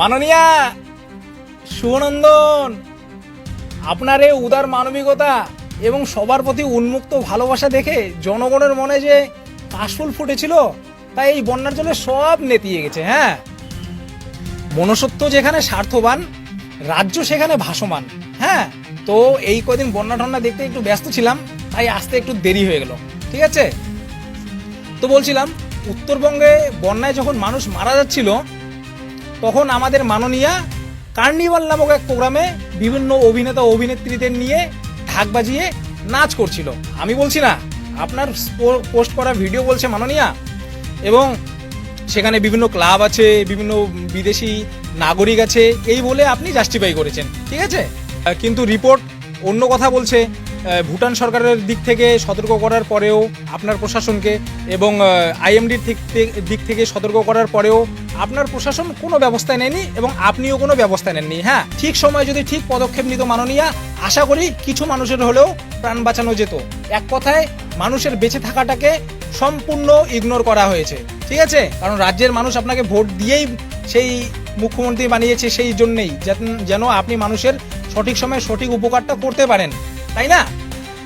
মাননীয়া সুনন্দন, আপনার এই উদার মানবিকতা এবং সবার প্রতি উন্মুক্ত ভালোবাসা দেখে জনগণের মনে যে কাশফুল ফুটেছিল, তাই এই বন্যার জন্য সব নেতিয়ে গেছে হ্যাঁ? মনুষ্যত্ব যেখানে স্বার্থবান, রাজ্য সেখানে ভাসমান হ্যাঁ? তো এই কদিন বন্যা টন্যা দেখতে একটু ব্যস্ত ছিলাম, তাই আসতে একটু দেরি হয়ে গেল, ঠিক আছে? তো বলছিলাম, উত্তরবঙ্গে বন্যায় যখন মানুষ মারা যাচ্ছিল তখন আমাদের মাননীয়া কার্নিভাল নামক এক প্রোগ্রামে বিভিন্ন অভিনেতা অভিনেত্রীদের নিয়ে ঢাক বাজিয়ে নাচ করছিল। আমি বলছি, না, আপনার পোস্ট করা ভিডিও বলছে মাননীয়া এবং সেখানে বিভিন্ন ক্লাব আছে, বিভিন্ন বিদেশি নাগরিক আছে, এই বলে আপনি জাস্টিফাই করেছেন। ঠিক আছে? কিন্তু রিপোর্ট অন্য কথা বলছে। ভুটান সরকারের দিক থেকে সতর্ক করার পরেও আপনার প্রশাসনকে এবং আইএমডির দিক থেকে সতর্ক করার পরেও আপনার প্রশাসন কোনো ব্যবস্থা নেয়নি এবং আপনিও কোনো ব্যবস্থা নেননি। হ্যাঁ ঠিক সময় যদি ঠিক পদক্ষেপ নিত মাননীয়া, আশা করি কিছু মানুষের হলেও প্রাণ বাঁচানো যেত। এক কথায়, মানুষের বেঁচে থাকাটাকে সম্পূর্ণ ইগনোর করা হয়েছে। ঠিক আছে? কারণ রাজ্যের মানুষ আপনাকে ভোট দিয়েই সেই মুখ্যমন্ত্রী বানিয়েছে সেই জন্যেই যেন আপনি মানুষের সঠিক সময়ে সঠিক উপকারটা করতে পারেন। তাই না?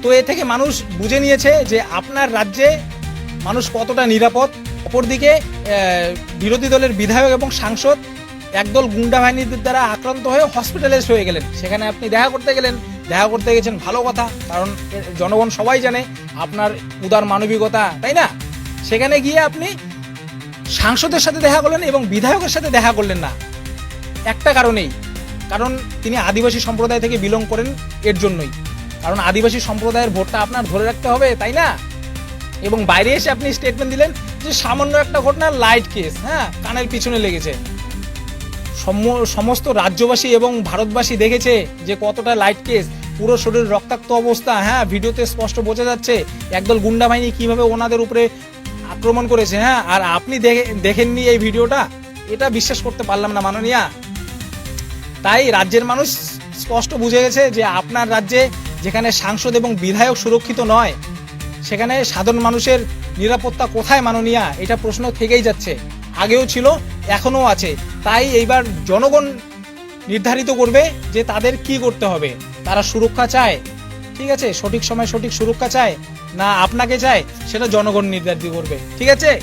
তো এ থেকে মানুষ বুঝে নিয়েছে যে আপনার রাজ্যে মানুষ কতটা নিরাপদ। অপরদিকে বিরোধী দলের বিধায়ক এবং সাংসদ একদল গুন্ডা বাহিনীদের দ্বারা আক্রান্ত হয়ে হসপিটালাইজ হয়ে গেলেন। সেখানে আপনি দেখা করতে গেলেন, দেখা করতে গেছেন ভালো কথা, কারণ জনগণ সবাই জানে আপনার উদার মানবিকতা, তাই না? সেখানে গিয়ে আপনি সাংসদের সাথে দেখা করলেন এবং বিধায়কের সাথে দেখা করলেন না। একটা কারণেই, কারণ তিনি আদিবাসী সম্প্রদায় থেকে বিলং করেন, এর জন্যই। কারণ আদিবাসী সম্প্রদায়ের ভোটটা আপনার ধরে রাখতে হবে, তাই না? এবং বাইরে এসে আপনি স্টেটমেন্ট দিলেন যে সামান্য একটা ঘটনা লাইট কেস হ্যাঁ কানের পিছনে লেগেছে। সম- সমস্ত রাজ্যবাসী এবং ভারতবাসী দেখেছে যে কতটা লাইট কেস পুরো শরীর রক্তাক্ত অবস্থা হ্যাঁ ভিডিওতে স্পষ্ট বোঝা যাচ্ছে একদল গুন্ডা বাহিনী কীভাবে ওনাদের উপরে আক্রমণ করেছে হ্যাঁ আর আপনি দেখে, দেখেননি এই ভিডিওটা? এটা বিশ্বাস করতে পারলাম না, মাননীয়া। তাই রাজ্যের মানুষ স্পষ্ট বুঝে গেছে যে আপনার রাজ্যে যেখানে সাংসদ এবং বিধায়ক সুরক্ষিত নয়, সেখানে সাধারণ মানুষের নিরাপত্তা কোথায় মাননীয়া? এটা প্রশ্ন থেকেই যাচ্ছে। আগেও ছিল, এখনও আছে। তাই এইবার জনগণ নির্ধারিত করবে যে তাদের কি করতে হবে। তারা সুরক্ষা চায়। ঠিক আছে? সঠিক সময় সঠিক সুরক্ষা চায় না আপনাকে চায়, সেটা জনগণ নির্ধারিত করবে। ঠিক আছে?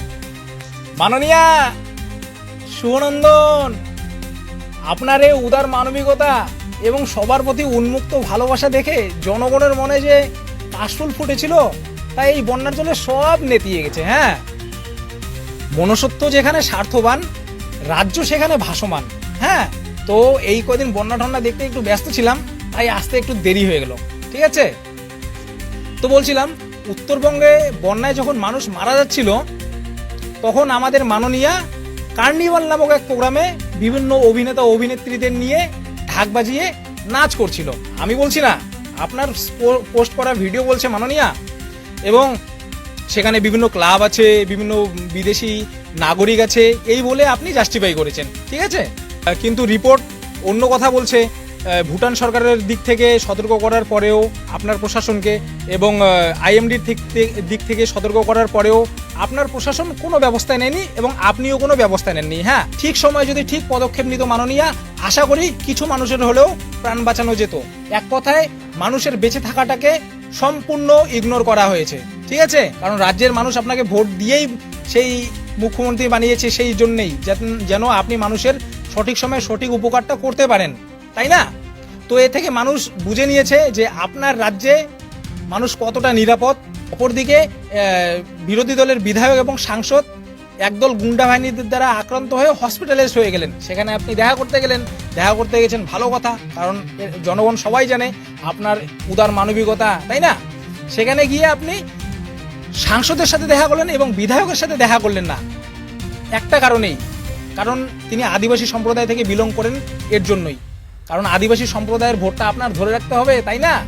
মাননীয়া সুনন্দন আপনার এই উদার মানবিকতা এবং সবার প্রতি উন্মুক্ত ভালোবাসা দেখে জনগণের মনে যে কাশফুল ফুটেছিল, তাই এই বন্যার জন্য সব নেতিয়ে গেছে হ্যাঁ। মনুষ্যত্ব যেখানে স্বার্থবান, রাজ্য সেখানে ভাসমান হ্যাঁ। তো এই কদিন বন্যা টন্যা দেখতে একটু ব্যস্ত ছিলাম, তাই আসতে একটু দেরি হয়ে গেল, ঠিক আছে? তো বলছিলাম, উত্তরবঙ্গে বন্যায় যখন মানুষ মারা যাচ্ছিল, তখন আমাদের মাননীয়া কার্নিভাল নামক এক প্রোগ্রামে বিভিন্ন অভিনেতা অভিনেত্রীদের নিয়ে ঢাক বাজিয়ে নাচ করছিল। আমি বলছি, না, আপনার পোস্ট করা ভিডিও বলছে মাননীয়া এবং সেখানে বিভিন্ন ক্লাব আছে, বিভিন্ন বিদেশি নাগরিক আছে, এই বলে আপনি জাস্টিফাই করেছেন। ঠিক আছে? কিন্তু রিপোর্ট অন্য কথা বলছে ভুটান সরকারের দিক থেকে সতর্ক করার পরেও আপনার প্রশাসনকে এবং আইএমডির দিক থেকে সতর্ক করার পরেও আপনার প্রশাসন কোনো ব্যবস্থা নেয়নি এবং আপনিও কোনো ব্যবস্থা নেননি। হ্যাঁ ঠিক সময় যদি ঠিক পদক্ষেপ নিত মাননীয়া, আশা করি কিছু মানুষের হলেও প্রাণ বাঁচানো যেত। এক কথায়, মানুষের বেঁচে থাকাটাকে সম্পূর্ণ ইগনোর করা হয়েছে। ঠিক আছে? কারণ রাজ্যের মানুষ আপনাকে ভোট দিয়েই সেই মুখ্যমন্ত্রী বানিয়েছে সেই জন্যেই। যেন আপনি মানুষের সঠিক সময়ে সঠিক উপকারটা করতে পারেন। তাই না? তো এ থেকে মানুষ বুঝে নিয়েছে যে আপনার রাজ্যে মানুষ কতটা নিরাপদ। অপরদিকে বিরোধী দলের বিধায়ক এবং সাংসদ একদল গুন্ডা বাহিনীদের দ্বারা আক্রান্ত হয়ে হসপিটালাইজ হয়ে গেলেন। সেখানে আপনি দেখা করতে গেলেন, দেখা করতে গেছেন ভালো কথা, কারণ জনগণ সবাই জানে আপনার উদার মানবিকতা, তাই না? সেখানে গিয়ে আপনি সাংসদের সাথে দেখা করলেন এবং বিধায়কের সাথে দেখা করলেন না। একটা কারণেই, কারণ তিনি আদিবাসী সম্প্রদায় থেকে বিলং করেন, এর জন্যই। কারণ আদিবাসী সম্প্রদায়ের ভোটটা আপনার ধরে রাখতে হবে, তাই না?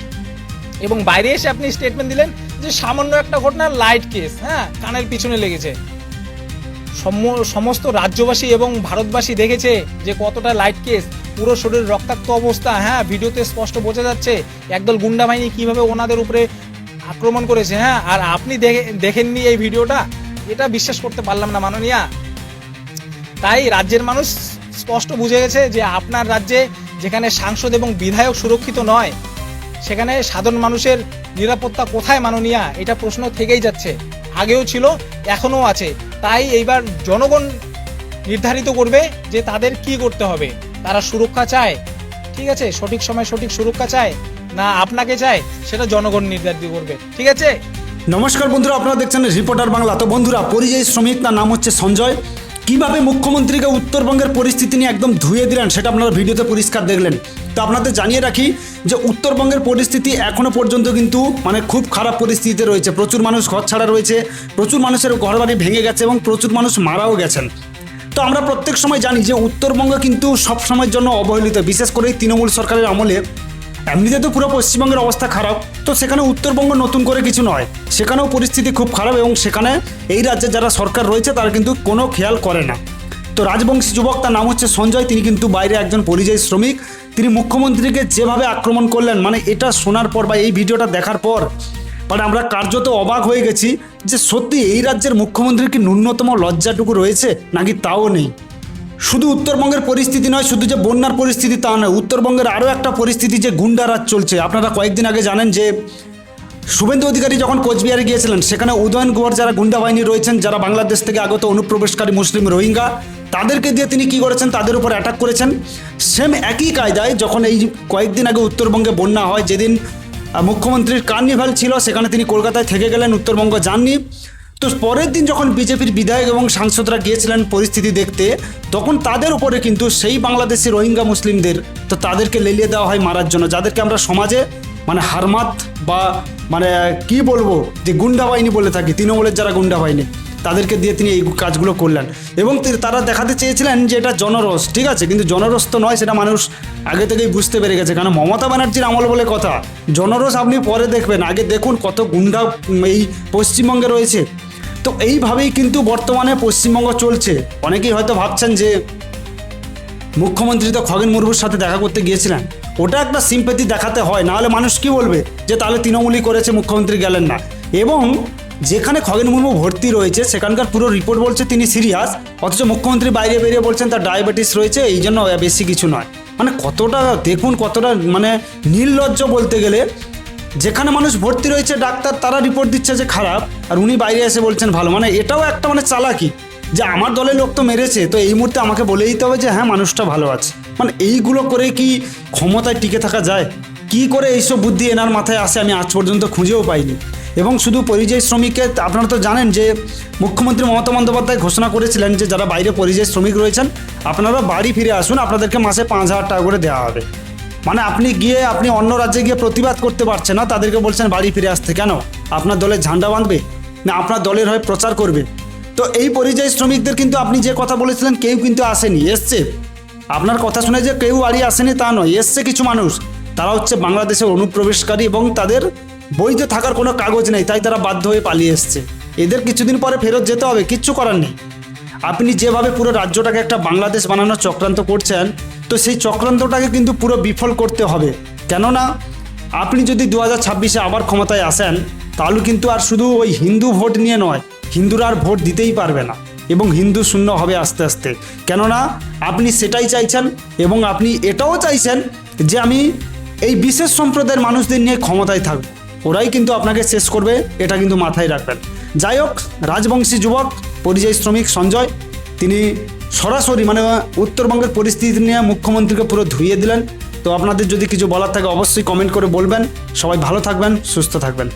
এবং বাইরে এসে আপনি স্টেটমেন্ট দিলেন যে সামান্য একটা ঘটনা লাইট কেস হ্যাঁ কানের পিছনে লেগেছে। সম- সমস্ত রাজ্যবাসী এবং ভারতবাসী দেখেছে যে কতটা লাইট কেস পুরো শরীর রক্তাক্ত অবস্থা হ্যাঁ ভিডিওতে স্পষ্ট বোঝা যাচ্ছে একদল গুন্ডা বাহিনী কীভাবে ওনাদের উপরে আক্রমণ করেছে হ্যাঁ আর আপনি দেখে, দেখেননি এই ভিডিওটা? এটা বিশ্বাস করতে পারলাম না, মাননীয়া। তাই রাজ্যের মানুষ স্পষ্ট বুঝে গেছে যে আপনার রাজ্যে যেখানে সাংসদ এবং বিধায়ক সুরক্ষিত নয়, সেখানে সাধারণ মানুষের নিরাপত্তা কোথায় মাননীয়া? এটা প্রশ্ন থেকেই যাচ্ছে। আগেও ছিল, এখনও আছে। তাই এইবার জনগণ নির্ধারিত করবে যে তাদের কি করতে হবে। তারা সুরক্ষা চায়। ঠিক আছে? সঠিক সময় সঠিক সুরক্ষা চায় না আপনাকে চায়, সেটা জনগণ নির্ধারিত করবে। ঠিক আছে? নমস্কার বন্ধুরা, আপনারা দেখছেন রিপোর্টার বাংলা। তো বন্ধুরা, পরিযায়ী শ্রমিক, তার নাম হচ্ছে সঞ্জয়। কীভাবে মুখ্যমন্ত্রীকে উত্তরবঙ্গের পরিস্থিতি নিয়ে একদম ধুয়ে দিলেন সেটা আপনারা ভিডিওতে পরিষ্কার দেখলেন। তো আপনাদের জানিয়ে রাখি যে উত্তরবঙ্গের পরিস্থিতি এখনও পর্যন্ত কিন্তু মানে খুব খারাপ পরিস্থিতিতে রয়েছে। প্রচুর মানুষ ঘর ছাড়া রয়েছে, প্রচুর মানুষের ঘরবাড়ি ভেঙে গেছে এবং প্রচুর মানুষ মারাও গেছেন। তো আমরা প্রত্যেক সময় জানি যে উত্তরবঙ্গ কিন্তু সব সময়ের জন্য অবহেলিত, বিশেষ করে তৃণমূল সরকারের আমলে এমনিতে তো পুরো পশ্চিমবঙ্গের অবস্থা খারাপ, তো সেখানে উত্তরবঙ্গ নতুন করে কিছু নয়। সেখানেও পরিস্থিতি খুব খারাপ এবং সেখানে এই রাজ্যে যারা সরকার রয়েছে, তারা কিন্তু কোনো খেয়াল করে না। তো রাজবংশী যুবক, তার নাম হচ্ছে সঞ্জয়, তিনি কিন্তু বাইরে একজন পরিযায়ী শ্রমিক। তিনি মুখ্যমন্ত্রীকে যেভাবে আক্রমণ করলেন মানে এটা শোনার পর বা এই ভিডিওটা দেখার পর মানে আমরা কার্যত অবাক হয়ে গেছি যে সত্যি এই রাজ্যের মুখ্যমন্ত্রীর কি ন্যূনতম লজ্জাটুকু রয়েছে, নাকি তাও নেই? শুধু উত্তরবঙ্গের পরিস্থিতি নয়, শুধু যে বন্যার পরিস্থিতি তা নয়, উত্তরবঙ্গের আরও একটা পরিস্থিতি যে গুন্ডারাজ চলছে। আপনারা কয়েকদিন আগে জানেন যে শুভেন্দু অধিকারী যখন কোচবিহারে গিয়েছিলেন, সেখানে উদয়ন গুহার যারা গুন্ডা বাহিনী রয়েছেন, যারা বাংলাদেশ থেকে আগত অনুপ্রবেশকারী মুসলিম রোহিঙ্গা, তাদেরকে দিয়ে তিনি কি করেছেন, তাদের উপর অ্যাটাক করেছেন। সেম একই কায়দায় যখন এই কয়েকদিন আগে উত্তরবঙ্গে বন্যা হয়, যেদিন মুখ্যমন্ত্রীর কার্নিভাল ছিল, সেখানে তিনি কলকাতায় থেকে গেলেন, উত্তরবঙ্গ যাননি। তো পরের দিন যখন বিজেপির বিধায়ক এবং সাংসদরা গিয়েছিলেন পরিস্থিতি দেখতে, তখন তাদের উপরে কিন্তু সেই বাংলাদেশি রোহিঙ্গা মুসলিমদের, তো তাদেরকে লেলিয়ে দেওয়া হয় মারার জন্য। যাদেরকে আমরা সমাজে মানে হারমাত বা মানে কি বলব, যে গুন্ডা বাহিনী বলে থাকি, তৃণমূলের যারা গুন্ডা বাহিনী, তাদেরকে দিয়ে তিনি এই কাজগুলো করলেন। এবং তারা দেখাতে চেয়েছিলেন যে এটা জনরস ঠিক আছে? কিন্তু জনরস তো নয়, সেটা মানুষ আগে থেকেই বুঝতে পেরে গেছে। কারণ মমতা ব্যানার্জির আমল বলে কথা জনরস আপনি পরে দেখবেন। আগে দেখুন কত গুন্ডা এই পশ্চিমবঙ্গে রয়েছে। তো এইভাবেই কিন্তু বর্তমানে পশ্চিমবঙ্গ চলছে। অনেকেই হয়তো ভাবছেন যে মুখ্যমন্ত্রী তো খগেন মুর্মুর সাথে দেখা করতে গিয়েছিলেন। ওটা একটা সিম্পেথি দেখাতে হয় নাহলে মানুষ কি বলবে যে তাহলে তৃণমূলই করেছে, মুখ্যমন্ত্রী গেলেন না। এবং যেখানে খগেন মুর্মু ভর্তি রয়েছে, সেখানকার পুরো রিপোর্ট বলছে তিনি সিরিয়াস অথচ মুখ্যমন্ত্রী বাইরে বেরিয়ে বলছেন তার ডায়াবেটিস রয়েছে, এই জন্য বেশি কিছু নয়। মানে কতটা, দেখুন কতটা মানে নির্লজ্জ বলতে গেলে যেখানে মানুষ ভর্তি রয়েছে, ডাক্তার তারা রিপোর্ট দিচ্ছে যে খারাপ, আর উনি বাইরে এসে বলছেন ভালো। মানে এটাও একটা মানে চালাকি, যে আমার দলের লোক তো মেরেছে, তো এই মুহূর্তে আমাকে বলে দিতে হবে যে হ্যাঁ মানুষটা ভালো আছে। মানে এইগুলো করে কি ক্ষমতায় টিকে থাকা যায়? কি করে এইসব বুদ্ধি এনার মাথায় আসে আমি আজ পর্যন্ত খুঁজেও পাইনি। এবং শুধু পরিযায়ী শ্রমিককে, আপনারা তো জানেন যে মুখ্যমন্ত্রী মমতা বন্দ্যোপাধ্যায় ঘোষণা করেছিলেন যে যারা বাইরে পরিযায়ী শ্রমিক রয়েছেন, আপনারা বাড়ি ফিরে আসুন, আপনাদেরকে মাসে পাঁচ হাজার টাকা করে দেওয়া হবে। মানে আপনি গিয়ে, আপনি অন্য রাজ্যে গিয়ে প্রতিবাদ করতে পারছেন না, তাদেরকে বলছেন বাড়ি ফিরে আসতে। কেন? আপনার দলের ঝান্ডা বাঁধবে? না, আপনার দলের হয়ে প্রচার করবে? তো এই পরিযায়ী শ্রমিকদের কিন্তু আপনি যে কথা বলেছিলেন, কেউ কিন্তু আসেনি। এসছে। আপনার কথা শুনে যে কেউ বাড়ি আসেনি তা নয়। এসছে কিছু মানুষ। তারা হচ্ছে বাংলাদেশের অনুপ্রবেশকারী এবং তাদের বৈধ থাকার কোনো কাগজ নেই, তাই তারা বাধ্য হয়ে পালিয়ে এসছে। এদের কিছুদিন পরে ফেরত যেতে হবে, কিচ্ছু করার নেই। আপনি যেভাবে পুরো রাজ্যটাকে একটা বাংলাদেশ বানানোর চক্রান্ত করছেন তো সেই চক্রান্তটাকে কিন্তু পুরো বিফল করতে হবে। কেননা, আপনি যদি দু হাজার ছাব্বিশে আবার ক্ষমতায় আসেন, তাহলে কিন্তু আর শুধু ওই হিন্দু ভোট নিয়ে নয়, হিন্দুরা আর ভোট দিতেই পারবে না এবং হিন্দু শূন্য হবে আস্তে আস্তে। কেননা, আপনি সেটাই চাইছেন এবং আপনি এটাও চাইছেন যে আমি এই বিশেষ সম্প্রদায়ের মানুষদের নিয়ে ক্ষমতায় থাকব। ওরাই কিন্তু আপনাকে শেষ করবে, এটা কিন্তু মাথায় রাখবেন। যাই হোক, রাজবংশী যুবক, পরিযায়ী শ্রমিক সঞ্জয়, তিনি সরাসরি মানে উত্তরবঙ্গের পরিস্থিতি নিয়ে মুখ্যমন্ত্রীকে পুরো ধুইয়ে দিলেন। তো আপনাদের যদি কিছু বলার থাকে অবশ্যই কমেন্ট করে বলবেন। সবাই ভালো থাকবেন, সুস্থ থাকবেন।